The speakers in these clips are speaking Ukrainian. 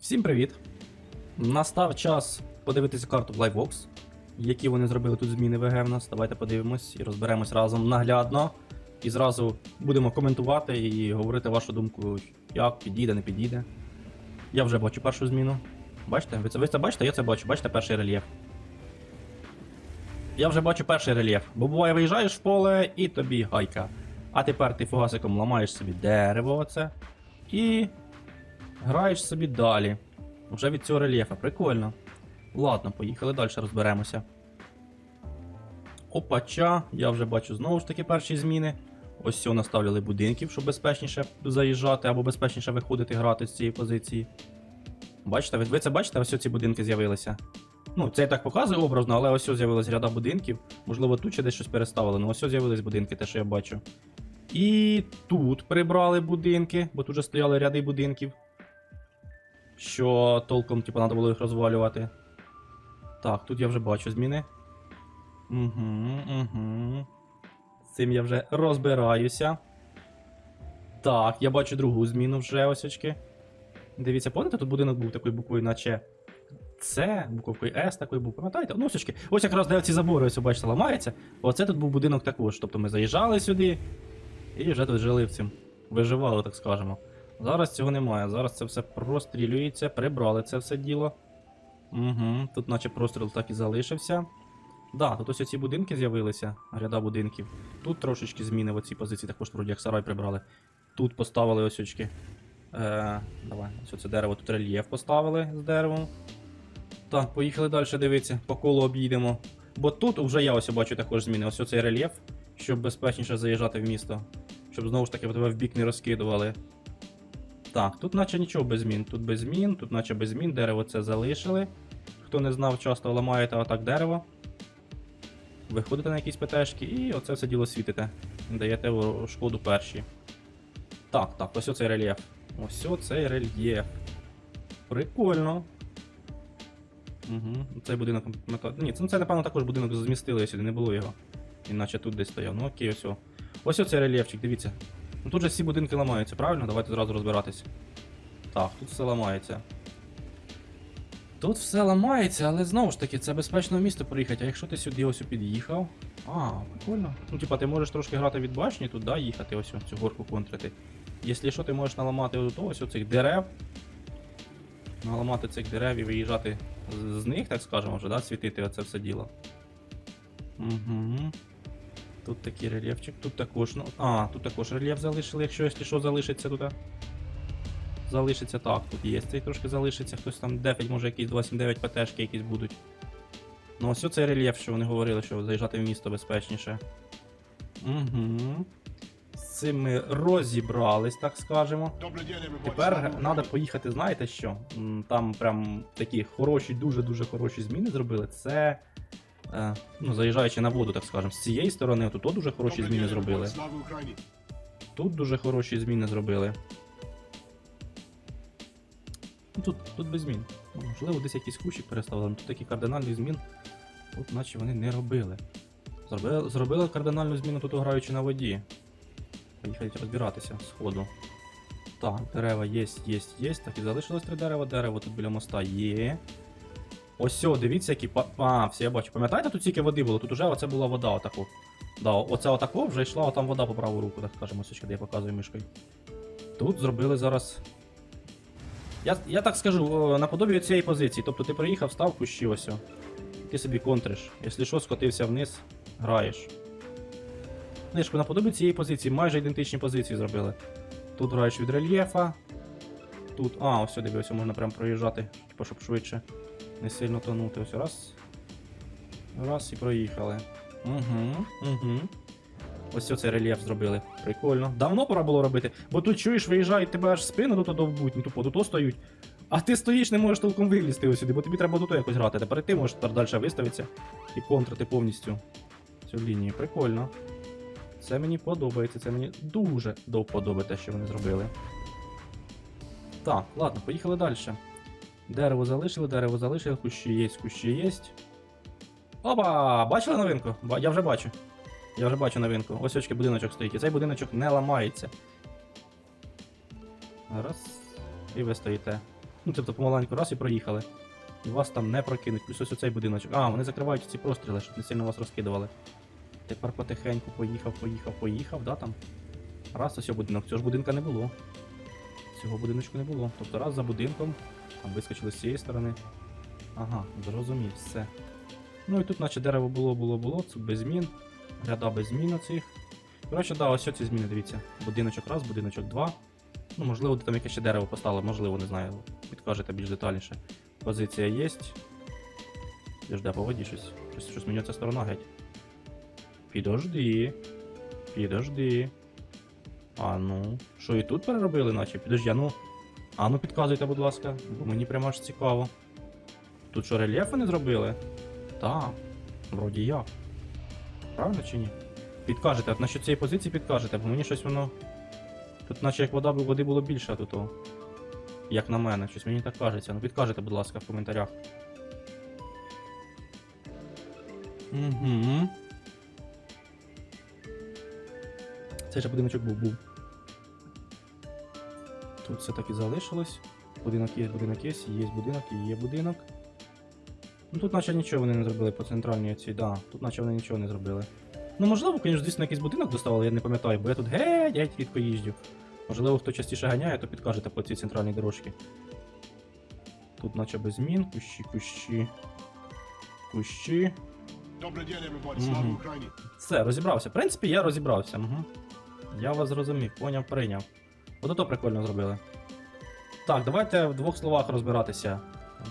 Всім привіт! Настав час подивитися карту Livebox. Які вони зробили тут зміни ВГ в нас. Давайте подивимось і розберемось разом наглядно. І зразу будемо коментувати і говорити вашу думку, як підійде, не підійде. Я вже бачу першу зміну. Бачите? Ви це, ви це бачите? Я це бачу. Бачите перший рельєф. Я вже бачу перший рельєф. Бо буває, виїжджаєш в поле і тобі гайка. А тепер ти фугасиком ламаєш собі дерево оце. І граєш собі далі. Вже від цього рельєфа. Прикольно. Ладно, поїхали далі розберемося. Опача, я вже бачу знову ж таки перші зміни. Ось цього наставляли будинків, щоб безпечніше заїжджати або безпечніше виходити грати з цієї позиції. Бачите, ви, це бачите, ось ці будинки з'явилися. Ну, це я так показую образно, але ось з'явилась ряда будинків. Можливо, тут ще десь щось переставили, ось ось з'явились будинки, те, що я бачу. І тут прибрали будинки, бо тут вже стояли ряди будинків. Що толком, типу, треба було їх розвалювати. Так, тут я вже бачу зміни. Угу, угу. З цим я вже розбираюся. Так, я бачу другу зміну вже ось очки. Дивіться, пам'ятаєте, тут будинок був такою буквою, наче С, буковкою С такою був. Пам'ятаєте? Ну, ось. Ось якраз де ці забори, ось бачите, ламаються. Оце тут був будинок також. Тобто ми заїжджали сюди і вже тут жили в цим. Виживали, так скажемо. Зараз цього немає. Зараз це все прострілюється, прибрали це все діло. Угу, Тут наче простріл так і залишився. Да, тут ось ці будинки з'явилися, ряда будинків. Тут трошечки зміни в цій позиції, також вроді як сарай прибрали. Тут поставили ось очки. Е, давай, ось це дерево, тут рельєф поставили з деревом. Так, поїхали далі дивитися, по колу об'їдемо. Бо тут вже я ось бачу також зміни. Ось цей рельєф, щоб безпечніше заїжджати в місто. Щоб знову ж таки тебе в бік не розкидували. Так, тут наче нічого без змін. Тут без змін, тут наче без змін, дерево це залишили. Хто не знав, часто ламаєте отак дерево. Виходите на якісь ПТшки і оце все діло світите. Даєте шкоду перші. Так, так, ось оцей рельєф. Ось оцей рельєф. Прикольно. Угу. Цей будинок. Ні, це, напевно також будинок змістили сюди, не було його. Іначе тут десь стояв. Ну окей, ось. Ось оцей рельєфчик, дивіться. Ну тут же всі будинки ламаються, правильно? Давайте зразу розбиратись. Так, тут все ламається. Тут все ламається, але знову ж таки, це безпечно в місто приїхати. А якщо ти сюди ось під'їхав. А, прикольно. Ну, типа, ти можеш трошки грати від башні тут, да, їхати, ось цю горку контрити. Якщо що, ти можеш наламати ось ось оцих дерев. Наламати цих дерев і виїжджати з них, так скажемо, вже, да, світити оце все діло. Угу. Тут такий рельєфчик, тут також, ну. А, тут також рельєф залишили, якщо якщо що залишиться тут. Залишиться так, тут є цей трошки залишиться, хтось там дефить, може якісь 279 ПТшки якісь будуть. Ну ось оцей рельєф, що вони говорили, що заїжджати в місто безпечніше. Угу. З цим ми розібрались, так скажемо. Тепер треба поїхати, знаєте що? Там прям такі хороші, дуже-дуже хороші зміни зробили. Це. Е, ну, заїжджаючи на воду, так скажемо. З цієї сторони, тут дуже хороші зміни зробили. Тут дуже хороші зміни зробили. Ну, Тут, тут без змін. Можливо, десь якийсь кущик переставили, але тут таких кардинальних змін, тут наче вони не робили. Зробили, зробили кардинальну зміну тут граючи на воді. Поїхали розбиратися з ходу. Так, дерева є, є, є. Так і залишилось три дерева. Дерево тут біля моста є. Ось сьо, дивіться, які. А, все, я бачу. Пам'ятаєте, тут тільки води було? Тут уже оце була вода отаку. Да, оце отако вже йшла там вода по праву руку, так скажемо, ось де я показую мишкою. Тут зробили зараз. Я, я так скажу, о, наподобі цієї позиції. Тобто ти приїхав, став кущі ось. о. Ти собі контриш. Якщо що, скотився вниз, граєш. Знаєш, наподобі цієї позиції майже ідентичні позиції зробили. Тут граєш від рельєфа. Тут. А, ось сюди ось можна прям проїжджати, типу, щоб швидше не сильно тонути. Ось раз. Раз і проїхали. Угу, угу. Ось оцей рельєф зробили. Прикольно. Давно пора було робити. Бо тут чуєш, виїжджають тебе аж спину тут довбуть, ну тупо тут стоють. А ти стоїш, не можеш толком вилізти ось сюди, бо тобі треба тут якось грати. Тепер ти можеш далі виставитися і контрити повністю цю лінію. Прикольно. Це мені подобається, це мені дуже до вподоби те, що вони зробили. Так, ладно, поїхали далі. Дерево залишили, дерево залишили, кущі є, кущі є. Опа! Бачили новинку? Я вже бачу. Я вже бачу новинку. Ось очки будиночок стоїть. І цей будиночок не ламається. Раз. І ви стоїте. Ну, тобто помаленьку раз і проїхали. І вас там не прокинуть. Плюс ось оцей будиночок. А, вони закривають ці простріли, щоб не сильно вас розкидували. Тепер потихеньку поїхав, поїхав, поїхав, да там? Раз ось будинок. Цього ж будинка не було. Цього будиночку не було. Тобто раз за будинком, там вискочили з цієї сторони. Ага, зрозумів, все. Ну і тут, наче дерево було, було, було, це без змін. Ряда без змін оцих. Коротше, да, ось ці зміни, дивіться. Будиночок раз, будиночок два. Ну, можливо, де там якесь ще дерево поставили, можливо, не знаю. Підкажете більш детальніше. Позиція є. Підожди, по воді щось. Щось, щось міняється сторона геть. Підожди. Підожди. А ну. Що і тут переробили, наче? Підожди, а ну. А ну підказуйте, будь ласка, бо мені прямо аж цікаво. Тут що, рельєфи не зробили? Так. Вроді як. Правда чи ні? Підкажете, от насчет цієї позиції підкажете, бо мені щось воно. Тут наче як вода води було більше тут. о. Як на мене, щось мені так кажеться. Ну підкажете, будь ласка, в коментарях. Угу. Цей же будиночок був був. Тут все таки залишилось. Будинок є, будинок є, є будинок і є будинок. Ну тут наче нічого вони не зробили по центральній цій, да. Тут наче вони нічого не зробили. Ну можливо, звісно, дійсно якийсь будинок доставили, я не пам'ятаю, бо я тут геть, геть рідко їжджу. Можливо, хто частіше ганяє, то підкажете по цій центральній дорожці. Тут наче без змін, кущі, кущі. Кущі. Добрый день, everybody. Слава Україні. Все, розібрався. В принципі, я розібрався. Угу. Я вас зрозумів, поняв, прийняв. От ото прикольно зробили. Так, давайте в двох словах розбиратися.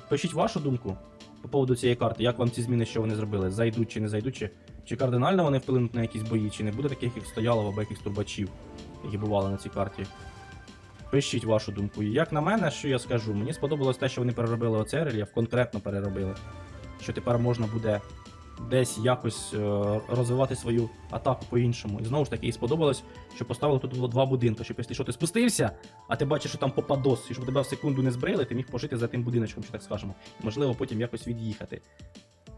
Пишіть вашу думку по поводу цієї карти. Як вам ці зміни, що вони зробили? Зайдуть чи не зайдуть, чи, чи кардинально вони вплинуть на якісь бої, чи не буде таких, як стояло, або якихось турбачів, які бували на цій карті. Пишіть вашу думку. І як на мене, що я скажу, мені сподобалось те, що вони переробили оцей рельєф, конкретно переробили. Що тепер можна буде десь якось е, розвивати свою атаку по-іншому. І знову ж таки, їй сподобалось, що поставили тут два будинки, щоб якщо ти спустився, а ти бачиш, що там попадос, і щоб тебе в секунду не збрили, ти міг пожити за тим будиночком, що так скажемо. І можливо потім якось від'їхати.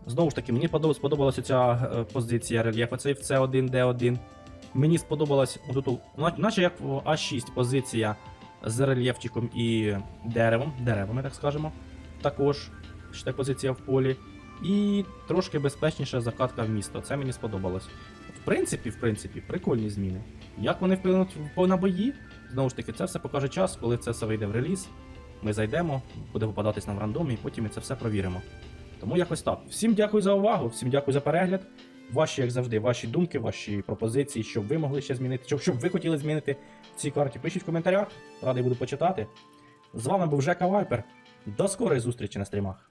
Знову ж таки, мені сподобалася ця е, позиція рельєфу, цей в C1, D1. Мені сподобалась, отут, на- наче як в А6 позиція з рельєфчиком і деревом, деревами, так скажемо. Також ще позиція в полі. І трошки безпечніша закатка в місто. Це мені сподобалось. В принципі, в принципі, прикольні зміни. Як вони вплинуть на бої? Знову ж таки, це все покаже час, коли це все вийде в реліз. Ми зайдемо, буде попадатись нам в рандомі, і потім ми це все провіримо. Тому якось так. Всім дякую за увагу, всім дякую за перегляд. Ваші, як завжди, ваші думки, ваші пропозиції, що ви могли ще змінити, що, що ви хотіли змінити в цій карті. Пишіть в коментарях, радий буду почитати. З вами був Жека Вайпер. До скорої зустрічі на стрімах.